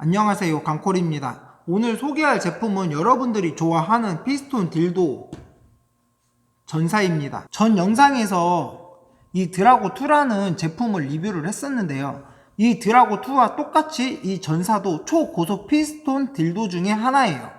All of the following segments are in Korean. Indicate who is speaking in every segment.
Speaker 1: 안녕하세요 강콜입니다. 오늘 소개할 제품은 여러분들이 좋아하는 피스톤 딜도 전사입니다. 전 영상에서 이 드라고2라는 제품을 리뷰를 했었는데요. 이 드라고2와 똑같이 이 전사도 초고속 피스톤 딜도 중에 하나예요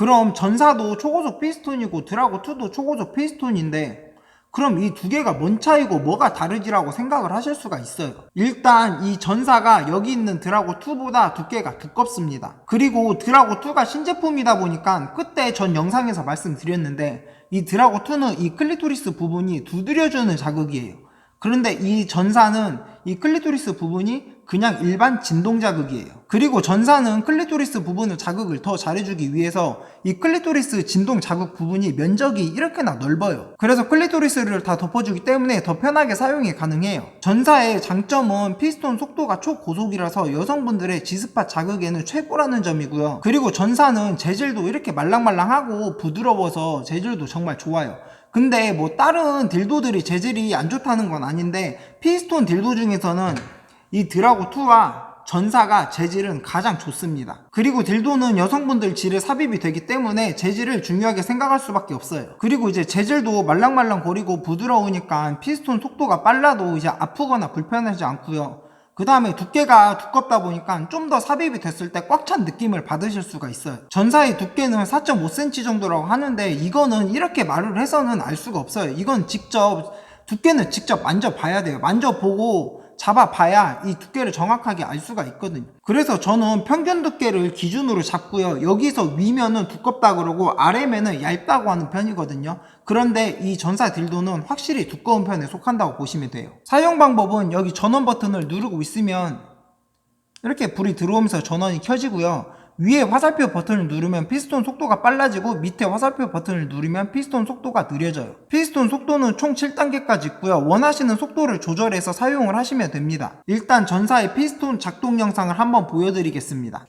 Speaker 1: 그럼 전사도 초고속 피스톤이고 드라고 2도 초고속 피스톤인데 그럼 이 두 개가 뭔 차이고 뭐가 다르지라고 생각을 하실 수가 있어요. 일단 이 전사가 여기 있는 드라고 2보다 두께가 두껍습니다. 그리고 드라고 2가 신제품이다 보니까 그때 전 영상에서 말씀드렸는데 이 드라고 2는 이 클리토리스 부분이 두드려주는 자극이에요. 그런데 이 전사는 이 클리토리스 부분이 그냥 일반 진동 자극이에요. 그리고 전사는 클리토리스 부분을 자극을 더 잘해주기 위해서 이 클리토리스 진동 자극 부분이 면적이 이렇게나 넓어요. 그래서 클리토리스를 다 덮어주기 때문에 더 편하게 사용이 가능해요. 전사의 장점은 피스톤 속도가 초고속이라서 여성분들의 지스팟 자극에는 최고라는 점이고요. 그리고 전사는 재질도 이렇게 말랑말랑하고 부드러워서 재질도 정말 좋아요. 근데 뭐 다른 딜도들이 재질이 안 좋다는 건 아닌데 피스톤 딜도 중에서는 이 드라고 2와 전사가 재질은 가장 좋습니다. 그리고 딜도는 여성분들 질에 삽입이 되기 때문에 재질을 중요하게 생각할 수밖에 없어요. 그리고 이제 재질도 말랑말랑 거리고 부드러우니까 피스톤 속도가 빨라도 이제 아프거나 불편하지 않고요. 그 다음에 두께가 두껍다 보니까 좀 더 삽입이 됐을 때 꽉 찬 느낌을 받으실 수가 있어요. 전사의 두께는 4.5cm 정도라고 하는데 이거는 이렇게 말을 해서는 알 수가 없어요. 이건 직접 두께는 직접 만져봐야 돼요. 만져보고 잡아봐야 이 두께를 정확하게 알 수가 있거든요. 그래서 저는 평균 두께를 기준으로 잡고요. 여기서 위면은 두껍다 그러고 아래면은 얇다고 하는 편이거든요. 그런데 이 전사 딜도는 확실히 두꺼운 편에 속한다고 보시면 돼요. 사용 방법은 여기 전원 버튼을 누르고 있으면 이렇게 불이 들어오면서 전원이 켜지고요. 위에 화살표 버튼을 누르면 피스톤 속도가 빨라지고 밑에 화살표 버튼을 누르면 피스톤 속도가 느려져요. 피스톤 속도는 총 7단계까지 있고요. 원하시는 속도를 조절해서 사용을 하시면 됩니다. 일단 전사의 피스톤 작동 영상을 한번 보여드리겠습니다.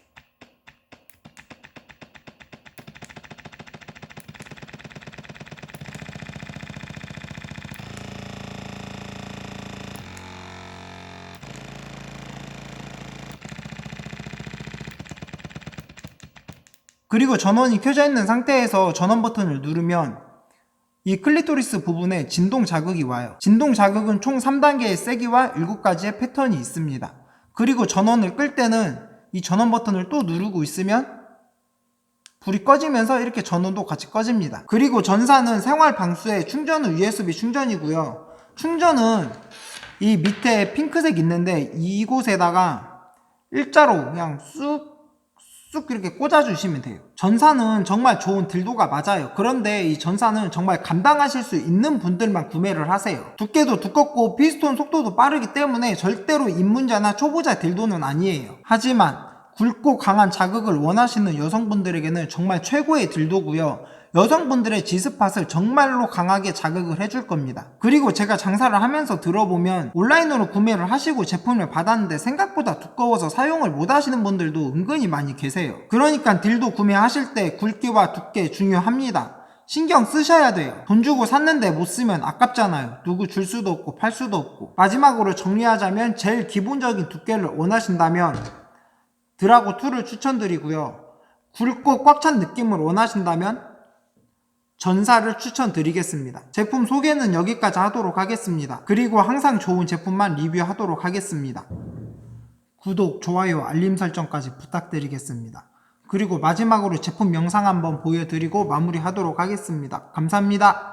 Speaker 1: 그리고 전원이 켜져 있는 상태에서 전원 버튼을 누르면 이 클리토리스 부분에 진동 자극이 와요. 진동 자극은 총 3단계의 세기와 7가지의 패턴이 있습니다. 그리고 전원을 끌 때는 이 전원 버튼을 또 누르고 있으면 불이 꺼지면서 이렇게 전원도 같이 꺼집니다. 그리고 전사는 생활 방수에 충전은 USB 충전이고요. 충전은 이 밑에 핑크색 있는데 이곳에다가 일자로 그냥 쑥 쑥 이렇게 꽂아주시면 돼요. 전사는 정말 좋은 딜도가 맞아요. 그런데 이 전사는 정말 감당하실 수 있는 분들만 구매를 하세요. 두께도 두껍고 피스톤 속도도 빠르기 때문에 절대로 입문자나 초보자 딜도는 아니에요. 하지만 굵고 강한 자극을 원하시는 여성분들에게는 정말 최고의 딜도고요. 여성분들의 지스팟을 정말로 강하게 자극을 해줄 겁니다. 그리고 제가 장사를 하면서 들어보면 온라인으로 구매를 하시고 제품을 받았는데 생각보다 두꺼워서 사용을 못 하시는 분들도 은근히 많이 계세요. 그러니까 딜도 구매하실 때 굵기와 두께 중요합니다. 신경 쓰셔야 돼요. 돈 주고 샀는데 못 쓰면 아깝잖아요. 누구 줄 수도 없고 팔 수도 없고. 마지막으로 정리하자면 제일 기본적인 두께를 원하신다면 드라고 2를 추천드리고요. 굵고 꽉 찬 느낌을 원하신다면 전사를 추천드리겠습니다. 제품 소개는 여기까지 하도록 하겠습니다. 그리고 항상 좋은 제품만 리뷰하도록 하겠습니다. 구독, 좋아요, 알림 설정까지 부탁드리겠습니다. 그리고 마지막으로 제품 영상 한번 보여드리고 마무리하도록 하겠습니다. 감사합니다.